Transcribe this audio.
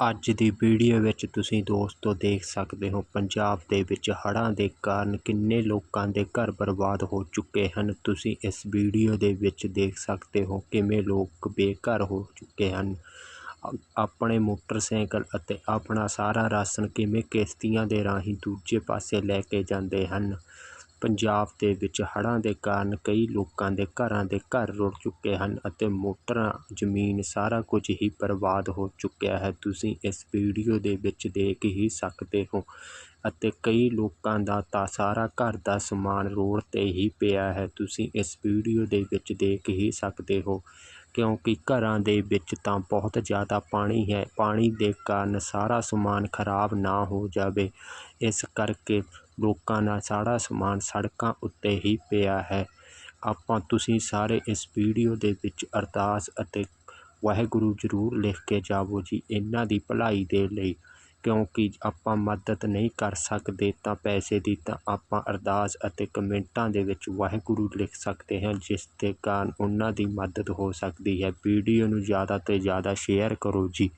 ਅੱਜ ਦੀ ਵੀਡੀਓ ਵਿੱਚ ਤੁਸੀਂ ਦੋਸਤੋ ਦੇਖ ਸਕਦੇ ਹੋ, ਪੰਜਾਬ ਦੇ ਵਿੱਚ ਹੜ੍ਹਾਂ ਦੇ ਕਾਰਨ ਕਿੰਨੇ ਲੋਕਾਂ ਦੇ ਘਰ ਬਰਬਾਦ ਹੋ ਚੁੱਕੇ ਹਨ। ਤੁਸੀਂ ਇਸ ਵੀਡੀਓ ਦੇ ਵਿੱਚ ਦੇਖ ਸਕਦੇ ਹੋ ਕਿਵੇਂ ਲੋਕ ਬੇਘਰ ਹੋ ਚੁੱਕੇ ਹਨ। ਆਪਣੇ ਮੋਟਰਸਾਈਕਲ ਅਤੇ ਆਪਣਾ ਸਾਰਾ ਰਾਸ਼ਨ ਕਿਵੇਂ ਕਿਸ਼ਤੀਆਂ ਦੇ ਰਾਹੀਂ ਦੂਜੇ ਪਾਸੇ ਲੈ ਕੇ ਜਾਂਦੇ ਹਨ। ਪੰਜਾਬ ਦੇ ਵਿੱਚ ਹੜ੍ਹਾਂ ਦੇ ਕਾਰਨ ਕਈ ਲੋਕਾਂ ਦੇ ਘਰਾਂ ਦੇ ਘਰ ਰੁੜ ਚੁੱਕੇ ਹਨ ਅਤੇ ਮੋਟਰਾਂ, ਜ਼ਮੀਨ ਸਾਰਾ ਕੁਝ ਹੀ ਬਰਬਾਦ ਹੋ ਚੁੱਕਿਆ ਹੈ। ਤੁਸੀਂ ਇਸ ਵੀਡੀਓ ਦੇ ਵਿੱਚ ਦੇਖ ਹੀ ਸਕਦੇ ਹੋ ਅਤੇ ਕਈ ਲੋਕਾਂ ਦਾ ਤਾਂ ਸਾਰਾ ਘਰ ਦਾ ਸਮਾਨ ਰੋਡ 'ਤੇ ਹੀ ਪਿਆ ਹੈ। ਤੁਸੀਂ ਇਸ ਵੀਡੀਓ ਦੇ ਵਿੱਚ ਦੇਖ ਹੀ ਸਕਦੇ ਹੋ, ਕਿਉਂਕਿ ਘਰਾਂ ਦੇ ਵਿੱਚ ਤਾਂ ਬਹੁਤ ਜ਼ਿਆਦਾ ਪਾਣੀ ਹੈ। ਪਾਣੀ ਦੇ ਕਾਰਨ ਸਾਰਾ ਸਮਾਨ ਖਰਾਬ ਨਾ ਹੋ ਜਾਵੇ। ਇਸ ਕਰਕੇ ਲੋਕਾਂ ਦਾ ਸਾਰਾ ਸਮਾਨ ਸੜਕਾਂ ਉੱਤੇ ਹੀ ਪਿਆ ਹੈ। ਆਪਾਂ ਤੁਸੀਂ ਸਾਰੇ ਇਸ ਵੀਡੀਓ ਦੇ ਵਿੱਚ ਅਰਦਾਸ ਅਤੇ ਵਾਹਿਗੁਰੂ ਜ਼ਰੂਰ ਲਿਖ ਕੇ ਜਾਵੋ ਜੀ ਇਹਨਾਂ ਦੀ ਭਲਾਈ ਦੇ ਲਈ। ਕਿਉਂਕਿ ਆਪਾਂ ਮਦਦ ਨਹੀਂ ਕਰ ਸਕਦੇ ਤਾਂ ਪੈਸੇ ਦੀ ਤਾਂ ਆਪਾਂ ਅਰਦਾਸ ਅਤੇ ਕਮੈਂਟਾਂ ਦੇ ਵਿੱਚ ਵਾਹਿਗੁਰੂ ਲਿਖ ਸਕਦੇ ਹਾਂ, ਜਿਸ ਦੇ ਕਾਰਨ ਉਹਨਾਂ ਦੀ ਮਦਦ ਹੋ ਸਕਦੀ ਹੈ। ਵੀਡੀਓ ਨੂੰ ਜ਼ਿਆਦਾ ਤੋਂ ਜ਼ਿਆਦਾ ਸ਼ੇਅਰ ਕਰੋ ਜੀ।